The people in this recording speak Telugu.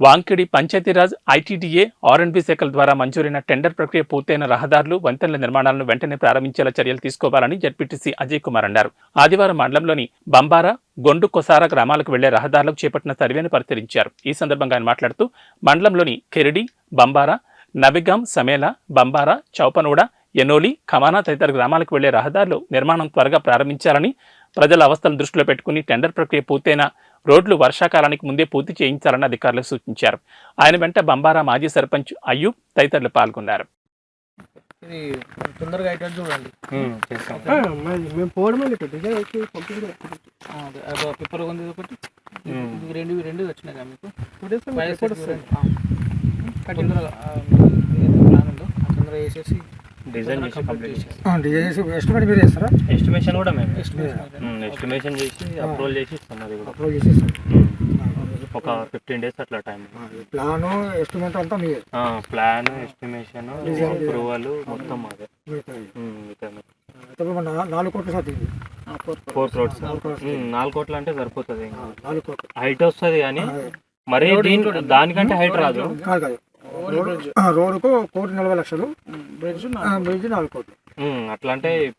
వాంకిడి పంచాయతీరాజ్ ఐటీడీఏ ఆర్ఎండ్బి శాఖల ద్వారా మంజూరైన టెండర్ ప్రక్రియ పూర్తయిన రహదారులు వంతెనల నిర్మాణాలను వెంటనే ప్రారంభించేలా చర్యలు తీసుకోవాలని జడ్పీటీసీ అజయ్ కుమార్ అన్నారు. ఆదివారం మండలంలోని బంబారా గొండు కొసార గ్రామాలకు వెళ్ళే రహదారులకు చేపట్టిన సర్వేను పరిశీలించారు. ఈ సందర్భంగా ఆయన మాట్లాడుతూ మండలంలోని కెరిడి బంబారా నబిగాం సమేల బంబారా చౌపనూడ ఎనోలి ఖమానా తదితర గ్రామాలకు వెళ్ళే రహదారులు నిర్మాణం త్వరగా ప్రారంభించాలని ప్రజల అవస్థలను దృష్టిలో పెట్టుకుని టెండర్ ప్రక్రియ పూర్తయిన రోడ్లు వర్షాకాలానికి ముందే పూర్తి చేయించాలని అధికారులకు సూచించారు. ఆయన వెంట బంబారా మాజీ సర్పంచ్ అయ్యూబ్ తదితరులు పాల్గొన్నారు. ఇది తొందరగా అయ్యేటట్టు చూడండి. మేము పోవడమే పేపర్ ఉంది ఒకటి. ఇవి రెండు ఇవి రెండు వచ్చినాయి కదా మీకు? Two days. తొందరగా ప్లాన్ ఉందో? తొందరగా వేసేసి డిజైన్ చేసి కంప్లీట్ చేసి డిజైన్ చేసి ఎస్టిమేట్ మీరు చేస్తారా? ఎస్టిమేషన్ కూడా మేము. ఎస్టిమేషన్ ఎస్టిమేషన్ చేసి అప్రూవల్ చేసి ఇస్తాం అది కూడా. చేసేస్తారు ఉమ్. ఒక ఫిఫ్టీన్ డేస్ అట్లా టైం ప్లాను ఎస్టిమేట్ అంతా మీదే. ప్లాన్ ఎస్టిమేషన్ అప్రూవల్ మొత్తం నా- నాలుగు కోట్ల ఇది. ఫోర్ క్రోడ్స్ నాలుగు కోట్లు అంటే సరిపోతుంది ఇంకా. నాలుగు కోట్లు. హైట్ వస్తుంది కానీ మరీ దీని దానికంటే హైట్ రాదు. రోడ్డుకు కోటి నలభై లక్షలు. బ్రిడ్జ్ నాలుగు కోట్లు. అట్లా అంటే